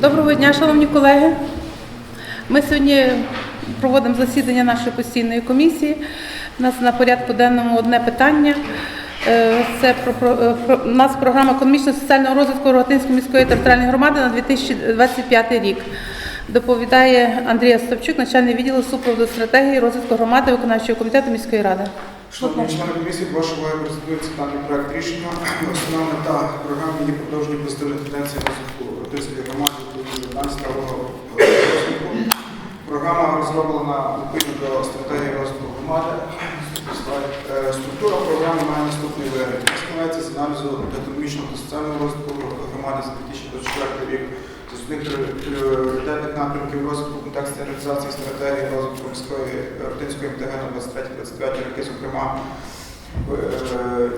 Доброго дня, шановні колеги. Ми сьогодні проводимо засідання нашої постійної комісії. У нас на порядку денному одне питання. Е, Це про, про, про- у нас програма економічно-соціального розвитку Рогатинської міської територіальної громади на 2025 рік. Доповідає Андрій Остапчук, начальник відділу супроводу стратегії розвитку громади виконавчого комітету міської ради. Шановні члени комісії, ваша увага презентується даний проект рішення. Основна мета програми є продовження позитивних тенденцій розвитку Ротинської громади у 2019 року. Програма розроблена відповідно до стратегії розвитку громади. Е, Структура програми має наступний вигляд. Складається з аналізу економічного та соціального розвитку громади за 2024 рік. З основних пріоритетних напрямків розвитку в контексті реалізації стратегії розвитку міської Ротинської МТГ на 23-25 роки, зокрема, е, е,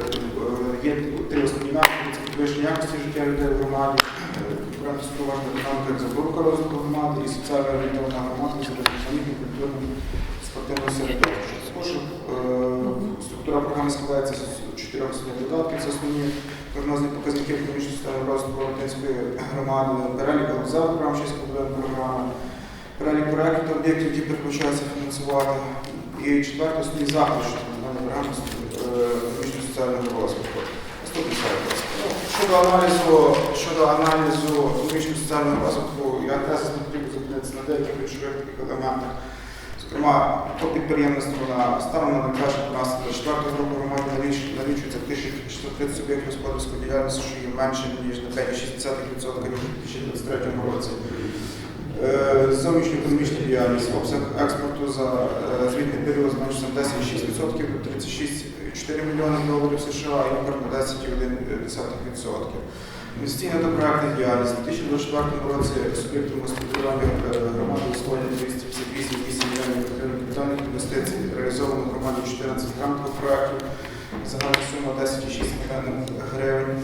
є три основні напрямки це підвищення якості життя людей в громаді, економіки, як запорука розвитку громади і соціально орієнтована громада з різноманітним культурним спортивним середовищем. Також е, структура програми складається з чотирьох основних додатків. Це основні прогнозні показники економічного стану розвитку Латинської громади, перелік галузевих програм, шість програми, перелік проєктів та об'єктів, які передбачаються фінансувати. І четверте основні заходи, що програми е, економічно-соціального розвитку. Наступний слайд, будь ласка. Ну, Щодо аналізу, щодо аналізу економічно-соціального розвитку, якраз не потрібно зупинитися на деяких ключових елементах. Зокрема, по підприємництву на станом на 1.12.24 року громаді наліч- налічується 1630 суб'єктів господарської діяльності, що є менше, ніж на 5,6% в 2023 році. Е, Зовнішньоекономічна діяльність, обсяг експорту за е, звітний період зменшився на 10,6% до 36,4 мільйони доларів США, імпорт на 10,1%. Інвестиційна та проектна діяльність. У 2024 році суб'єктом господарювання е, громади освоєння 258,8 мільйонів гривень капітальних інвестицій, реалізовано громаді 14 грантових проєктів, загальна сума 10,6 мільйонів гривень.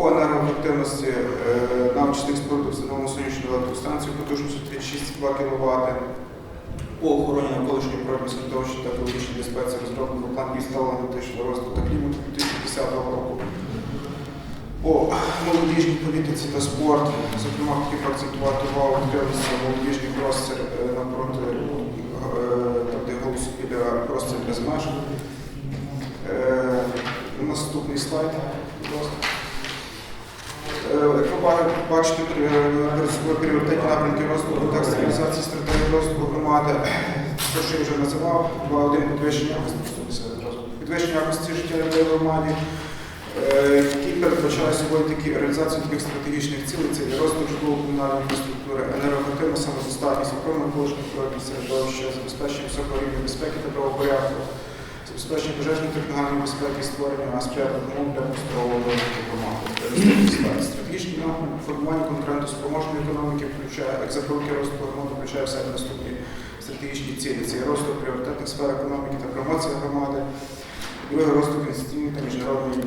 По енергоефективності е, на очисних спорудах встановлено сонячну електростанцію потужністю 36,2 кВт. По охороні навколишнього природного середовища та екологічній безпеці розроблено план відставлення критичного розвитку та клімату 2010 року. По молодіжній політиці та спорт, зокрема, хотів акцентувати увагу відкрився молодіжний простір е, напроти е, голосу біля простір без меж. Наступний слайд, будь ласка. Е, Як ви ба- бачите, при- перед собою пріоритетні напрямки розвитку в контексті реалізації стратегії розвитку громади, те, що я вже називав, два один підвищення якості підвищення якості життя людей в громаді, е, який передбачає собою такі реалізацію таких стратегічних цілей, це є розвиток житлово-комунальної інфраструктури, енергоефективна самодостатність, охорона навколишнього природного середовища, забезпечення високого рівня безпеки та правопорядку, забезпечення пожежної та безпеки створення сприятливих умов для просторового розвитку громади. Стратегічний напрямок формування конкурентоспроможної економіки включає як запоруки розвитку громади, включає в себе наступні стратегічні цілі. Це розвиток пріоритетних сфер економіки та промоція громади, друге розвиток інституційної та міжнародної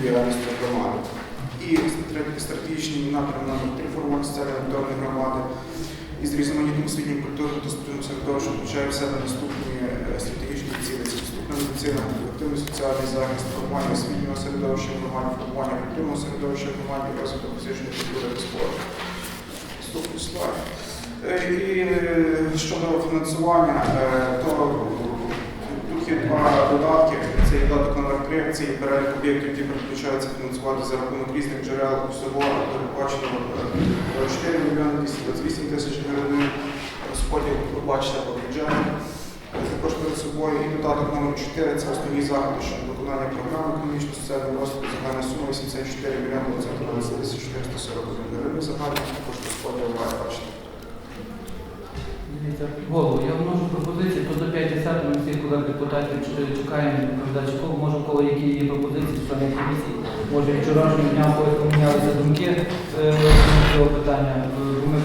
діяльності громади. І стратег- стратегічний напрям три формування соціально-культурної громади із різноманітним освітнім культурним та середовищем включає в себе наступні стратегічні цілі. Це доступна медицина, активний соціальний захист, формування освітнього середовища громаді, формування культурного середовища громаді, розвиток фізичної культури та спорту. Наступний слайд. Е, І е, щодо фінансування, е, то тут є два додатки. Це є додаток номер 3, це є перелік об'єктів, які передбачаються фінансувати за рахунок різних джерел. Всього передбачено е, 4 мільйони 228 тисяч гривень. Розподіл ви бачите по бюджету. Також перед собою і додаток номер 4 це основні заходи щодо виконання програми економічно-соціального розвитку. Загальна сума 84 мільйони 920 тисяч 441 гривень. Загально також розподіл має бачити. Голову, я вношу пропозиції, то до 5 ми всіх колег депутатів чекаємо відповідачі. Кого може, у кого які є пропозиції з членів комісії. Може, вчорашнього дня помінялися думки е, цього питання. Е, Ми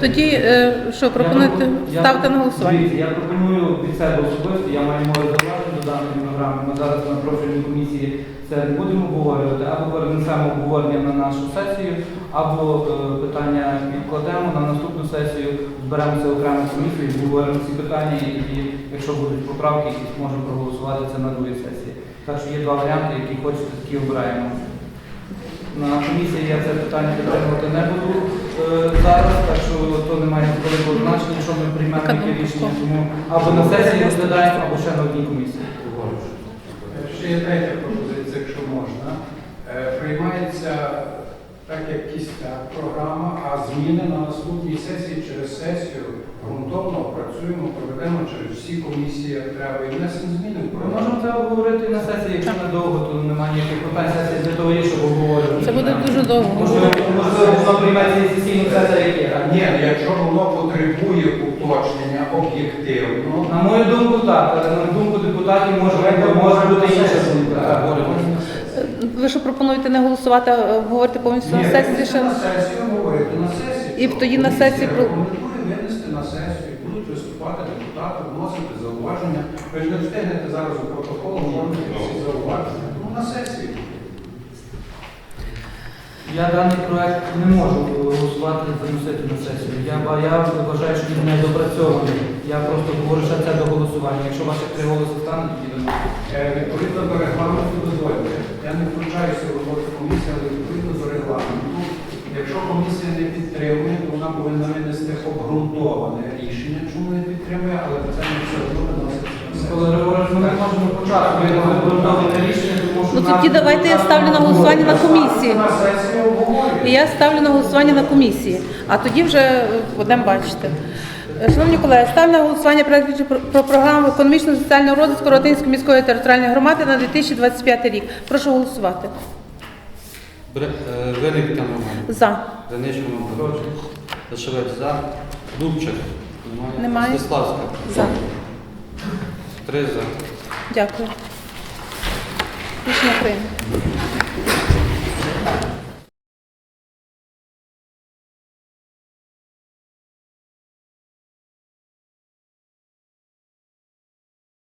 Тоді, е, що пропонуєте Я- ставити на голосування? Дивіться, я пропоную від себе особисто, я маю море зауважень до даної програми. Ми зараз на профільній комісії це не будемо обговорювати, або перенесемо обговорення на нашу сесію, або е, питання відкладемо на наступну сесію, зберемося окремо комісію, обговоримо ці питання і, якщо будуть поправки, якісь можемо проголосувати це на другій сесії. Так що є два варіанти, які хочете, такі обираємо. На комісії я це питання підтримувати не буду е, зараз, так що то не має великого значення, що ми приймемо таке яке рішення. Тому або на сесії розглядаємо, або ще на одній комісії. Ще є третя пропозиція, якщо можна. Е, Приймається так, як кістя програма, а зміни на наступній сесії через сесію ґрунтовно опрацюємо, проведемо через всі комісії, як треба, і внесемо зміни Ми можемо це обговорити на сесії, якщо недовго, то немає ніяких питань. Сесія для того є, щоб обговорювати. Це буде дуже довго. Можливо, воно прийметься сесійну сесію, як є. Ні, якщо воно потребує уточнення об'єктивно, На мою думку, так, але на думку депутатів може, бути інша Оля. Ви що пропонуєте не голосувати, а говорити повністю на сесії? Ще? на сесію, говорити на сесії. І тоді на сесії про- винести на сесію, будуть виступати депутати, вносити зауваження. Ви ж не встигнете зараз у протокол оформити всі зауваження. Ну на сесії. Я даний проект не можу голосувати заносити на сесію. Я, ба- я вважаю, що він не допрацьований. Я просто говорю, що це до голосування. Якщо ваші три голоси стануть, тоді дамо. Е, Відповідно до регламенту дозвольте. Я не втручаюся в роботу комісії, але відповідно до регламенту. Якщо комісія не підтримує, то вона повинна винести обґрунтоване рішення, чому не підтримує, але питання все одно виноситься ми не можемо почати рішення, тому що Ну тоді давайте я ставлю на голосування на комісії. На сесії обговорюємо. І я ставлю на голосування на комісії, а тоді вже е, будемо бачити. Шановні колеги, ставлю на голосування проект про- про програму економічного соціального розвитку Ротинської міської територіальної громади на 2025 рік. Прошу голосувати. Е, Виник Тетяна За. Данишин Роман. Зашевець за. Дубчик. Немає. Славська. За. Три за. Дякую. Рішення прийнято.